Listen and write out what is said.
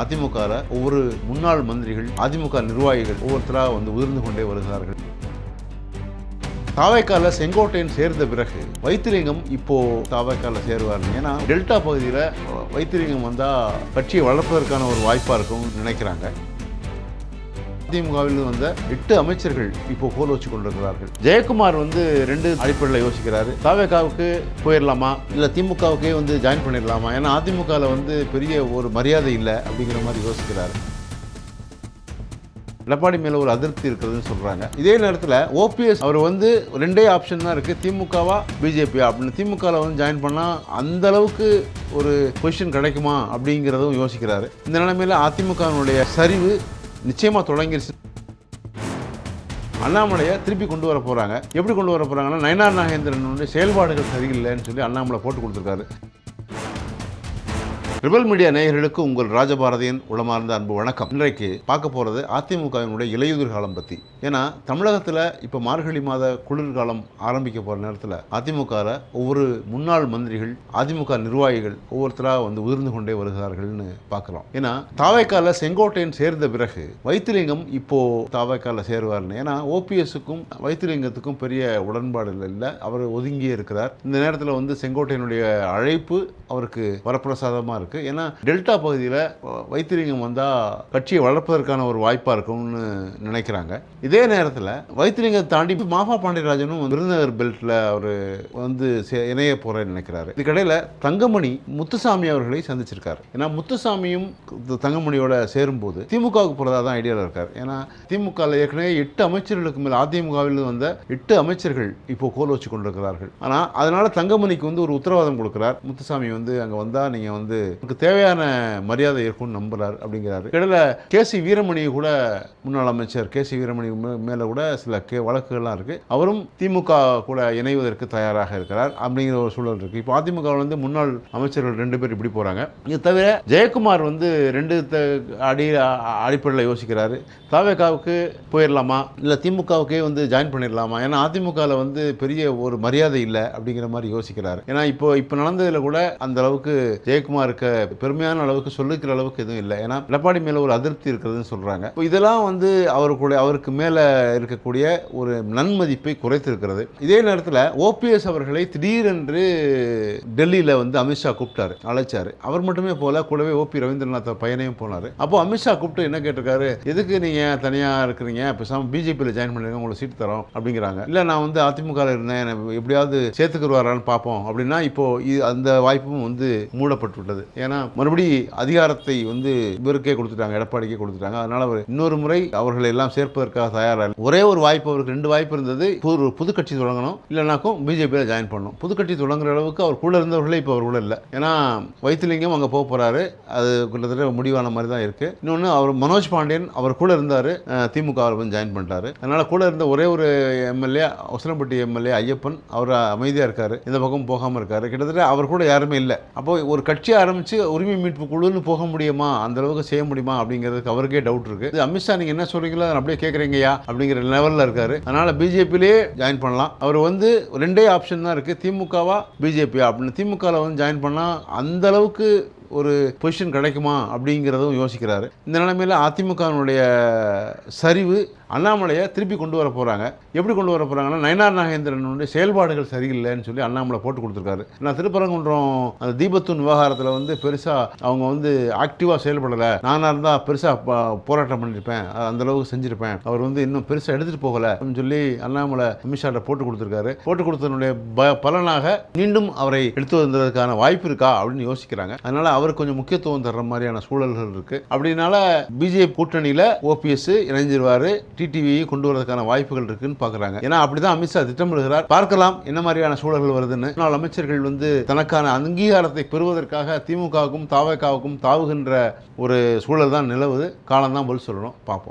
அதிமுகவில் ஒவ்வொரு முன்னாள் மந்திரிகள் அதிமுக நிர்வாகிகள் ஒவ்வொருத்தராக வந்து உதிர்ந்து கொண்டே வருகிறார்கள். தாவைக்கால செங்கோட்டையன் சேர்ந்த பிறகு வைத்திலிங்கம் இப்போ தாவைக்கால சேருவார். ஏன்னா டெல்டா பகுதியில் வைத்திலிங்கம் வந்தால் கட்சியை வளர்ப்பதற்கான ஒரு வாய்ப்பாக இருக்கும்னு நினைக்கிறாங்க. அதிமுகவில் வந்த எட்டு அமைச்சர்கள் இப்போ கோல் வச்சு கொண்டிருக்கிறார்கள். ஜெயக்குமார் வந்து ரெண்டு அடிப்படையில் யோசிக்கிறாரு. தாவேகாவுக்கு போயிடலாமா இல்லை திமுகவுக்கே வந்து ஜாயின் பண்ணிடலாமா ஏன்னா அதிமுகவில் வந்து பெரிய ஒரு மரியாதை இல்லை அப்படிங்கிற மாதிரி யோசிக்கிறாரு. எடப்பாடி மேல ஒரு அதிருப்தி இருக்கிறதுன்னு சொல்றாங்க. இதே நேரத்தில் ஓபிஎஸ் அவர் வந்து ரெண்டே ஆப்ஷன் தான் இருக்கு. திமுகவா பிஜேபியா அப்படின்னு திமுகவில் வந்து ஜாயின் பண்ணால் அந்த அளவுக்கு ஒரு பொசிஷன் கிடைக்குமா அப்படிங்கிறதும் யோசிக்கிறாரு. இந்த நிலைமையில அதிமுகவினுடைய சரிவு நிச்சயமா தொடங்கிருச்சு. அண்ணாமலையை திருப்பி கொண்டு வர போறாங்க. எப்படி கொண்டு வர போறாங்கன்னா நயனார் நாகேந்திரனுடைய செயல்பாடுகள் சரியில்லைன்னு சொல்லி அண்ணாமலை போட்டு கொடுத்துருக்காரு. ரிபல் மீடியா நேயர்களுக்கு உங்கள் ராஜபாரதியின் உளமார்ந்த அன்பு வணக்கம். இன்றைக்கு பார்க்க போகிறது அதிமுகவினுடைய இலையுதிர் காலம் பற்றி ஏன்னா தமிழகத்தில் இப்போ மார்கழி மாத குளிர்காலம் ஆரம்பிக்க போகிற நேரத்தில் அதிமுகவில் ஒவ்வொரு முன்னாள் மந்திரிகள் அதிமுக நிர்வாகிகள் ஒவ்வொருத்தராக வந்து உதிர்ந்து கொண்டே வருகிறார்கள்னு பார்க்குறோம். ஏன்னா தாவைக்கால செங்கோட்டையன் சேர்ந்த பிறகு வைத்திலிங்கம் இப்போ தாவைக்கால சேருவார்னு. ஏன்னா ஓபிஎஸ்க்கும் வைத்திலிங்கத்துக்கும் பெரிய உடன்பாடு இல்லை. அவர் ஒதுங்கியே இருக்கிறார். இந்த நேரத்தில் வந்து செங்கோட்டையனுடைய அழைப்பு அவருக்கு வரப்பிரசாதமாக இருக்குது ஏன்னா டெல்டா பகுதியில் வைத்திலிங்கம் வந்தால் கட்சியை வளர்ப்பதற்கான ஒரு வாய்ப்பாக இருக்கும்னு நினைக்கிறாங்க. இதே நேரத்தில் வைத்திலிங்கம் தாண்டி மாஃபா பாண்டியராஜனும் விருதுநகர் பெல்ட்டில் அவர் வந்து சே- இணைய போகிறேன்னு நினைக்கிறாரு. இதுக்கிடையில் தங்கமணி முத்துசாமி அவர்களை சந்திச்சிருக்காரு. ஏன்னா முத்துசாமியும் தங்கமணியோட சேரும்போது திமுகவுக்கு போகிறதா தான் ஐடியாவில் இருக்கார். ஏன்னா திமுகவில் ஏற்கனவே எட்டு அமைச்சர்களுக்கு மேல் அதிமுகவில் வந்த எட்டு அமைச்சர்கள் இப்போ கோல் வச்சு கொண்டிருக்கிறார்கள். ஆனால் அதனால தங்கமணிக்கு வந்து ஒரு உத்தரவாதம் கொடுக்கிறார். முத்துசாமி வந்து அங்கே வந்தால் நீங்கள் வந்து உங்களுக்கு தேவையான மரியாதை இருக்கும்னு நம்புறாரு அப்படிங்கிறாரு. இடையில கே சி வீரமணி கூட முன்னாள் அமைச்சர் கே சி வீரமணி மே- மேல கூட சில கே வழக்குகள்லாம் இருக்கு. அவரும் திமுக கூட இணைவதற்கு தயாராக இருக்கிறார் அப்படிங்கிற ஒரு சூழல் இருக்கு. இப்போ அதிமுக வந்து முன்னாள் அமைச்சர்கள் ரெண்டு பேர் இப்படி போறாங்க. இது தவிர ஜெயக்குமார் வந்து ரெண்டு த- அடி அடிப்படையில் யோசிக்கிறாரு. தாவேகாவுக்கு போயிடலாமா இல்லை திமுகவுக்கே வந்து ஜாயின் பண்ணிடலாமா ஏன்னா அதிமுகவில் வந்து பெரிய ஒரு மரியாதை இல்லை அப்படிங்கிற மாதிரி யோசிக்கிறாரு. ஏன்னா இப்போ இப்போ நடந்ததில் கூட அந்த அளவுக்கு ஜெயக்குமாருக்கு பெருமையான அளவுக்கு சொல்லிக்கிற அளவுக்கு எதுவும் இல்லை. ஏன்னா எடப்பாடி மேலே ஒரு அதிருப்தி இருக்கிறதுன்னு சொல்கிறாங்க இப்போ இதெல்லாம் வந்து அவருக்குடைய அவருக்கு மேலே இருக்கக்கூடிய ஒரு நன்மதிப்பை குறைத்திருக்கிறது. இதே நேரத்தில் ஓபிஎஸ் அவர்களை திடீரென்று டெல்லியில் வந்து அமித்ஷா கூப்பிட்டாரு அழைச்சாரு. அவர் மட்டுமே போல கூடவே ஓபி ரவீந்திரநாத் பையனையும் போனார். அப்போ அமித்ஷா கூப்பிட்டு என்ன கேட்டிருக்காரு? எதுக்கு நீங்கள் தனியாக இருக்கிறீங்க? பேசாமல் பிஜேபியில் ஜாயின் பண்ணுங்க உங்களுக்கு சீட் தரோம் அப்படிங்கிறாங்க. இல்லை நான் வந்து அதிமுகவில் இருந்தேன் எப்படியாவது சேர்த்துக்குருவாரான்னு பார்ப்போம் அப்படின்னா இப்போ இ- அந்த வாய்ப்பும் வந்து மூடப்பட்டு விட்டது ஏன்னா மறுபடி அதிகாரத்தை வந்து இவருக்கே கொடுத்துட்டாங்க எடப்பாடிக்கே கொடுத்துட்டாங்க. அதனால அவர் இன்னொரு முறை அவர்களை எல்லாம் சேர்ப்பதற்காக தயாராக இல்லை. ஒரே ஒரு வாய்ப்பு அவருக்கு ரெண்டு வாய்ப்பு இருந்தது. ஒரு புது கட்சி தொடங்கணும். இல்லைனாக்கும் பிஜேபியில் ஜாயின் பண்ணணும். புது கட்சி தொடங்குற அளவுக்கு அவர் கூட இருந்தவர்களே இப்போ அவர் கூட இல்லை. ஏன்னா வைத்திலிங்கம் அங்கே போக போகிறாரு அது கிட்டத்தட்ட முடிவான மாதிரி தான் இருக்குது இன்னொன்று அவர் மனோஜ் பாண்டியன் அவர் கூட இருந்தார். திமுக அவர் வந்து ஜாயின் பண்ணிட்டாரு. அதனால் கூட இருந்த ஒரே ஒரு எம்எல்ஏ ஒசலம்பட்டி எம்எல்ஏ ஐயப்பன் அவர் அமைதியாக இருக்கார். இந்த பக்கம் போகாமல் இருக்கார். கிட்டத்தட்ட அவர் கூட யாருமே இல்லை. அப்போ ஒரு கட்சி ஆரம்பிச்சு உரிமை மீட்பு குழுன்னு போக முடியுமா? அந்த அளவுக்கு செய்ய முடியுமா? அப்படிங்கிறதுக்கு அவருக்கே டவுட் இருக்கு. இது அமித்ஷா நீங்க என்ன சொல்றீங்களோ அதை அப்படியே கேட்குறீங்கயா அப்படிங்கிற லெவலில் இருக்காரு. அதனால பிஜேபியிலே ஜாயின் பண்ணலாம். அவர் வந்து ரெண்டே ஆப்ஷன் தான் இருக்கு. திமுகவா பிஜேபியா அப்படின்னு திமுகவில் வந்து ஜாயின் பண்ணால் அந்த அளவுக்கு ஒரு பொசிஷன் கிடைக்குமா? அப்படிங்கிறதும் யோசிக்கிறாரு. இந்த நிலைமையில் அதிமுகவினுடைய சரிவு அண்ணாமலையை திருப்பி கொண்டு வர போகிறாங்க எப்படி கொண்டு வர போகிறாங்கன்னா நயனார் நாகேந்திரனுடைய செயல்பாடுகள் சரியில்லைன்னு சொல்லி அண்ணாமலை போட்டு கொடுத்துருக்காரு. நான் திருப்பரங்குன்றம் அந்த தீபத்தூன் விவகாரத்தில் வந்து பெருசாக அவங்க வந்து ஆக்டிவாக செயல்படலை. நானாக இருந்தால் பெருசாக போராட்டம் பண்ணியிருப்பேன் அந்தளவுக்கு செஞ்சுருப்பேன். அவர் வந்து இன்னும் பெருசாக எடுத்துகிட்டு போகலை அப்படின்னு சொல்லி அண்ணாமலை அமித்ஷாட்ட போட்டு கொடுத்துருக்காரு. போட்டு கொடுத்தனுடைய ப பலனாக மீண்டும் அவரை எடுத்து வந்ததற்கான வாய்ப்பு இருக்கா அப்படின்னு யோசிக்கிறாங்க. அதனால அவருக்கு கொஞ்சம் முக்கியத்துவம் தர்ற மாதிரியான சூழல்கள் இருக்கு. அப்படினால பிஜேபி கூட்டணியில் ஓபிஎஸ் இணைஞ்சிருவாரு டிடிவியை கொண்டு வரதுக்கான வாய்ப்புகள் இருக்குன்னு பார்க்குறாங்க. ஏன்னா அப்படிதான் அமித்ஷா திட்டமிடுகிறார். பார்க்கலாம் என்ன மாதிரியான சூழல்கள் வருதுன்னு. ஆனால் அமைச்சர்கள் வந்து தனக்கான அங்கீகாரத்தை பெறுவதற்காக திமுகவுக்கும் தாவகாவுக்கும் தாவுகின்ற ஒரு சூழல் தான் நிலவுது. காலம் தான் பதில் சொல்லணும். பார்ப்போம்.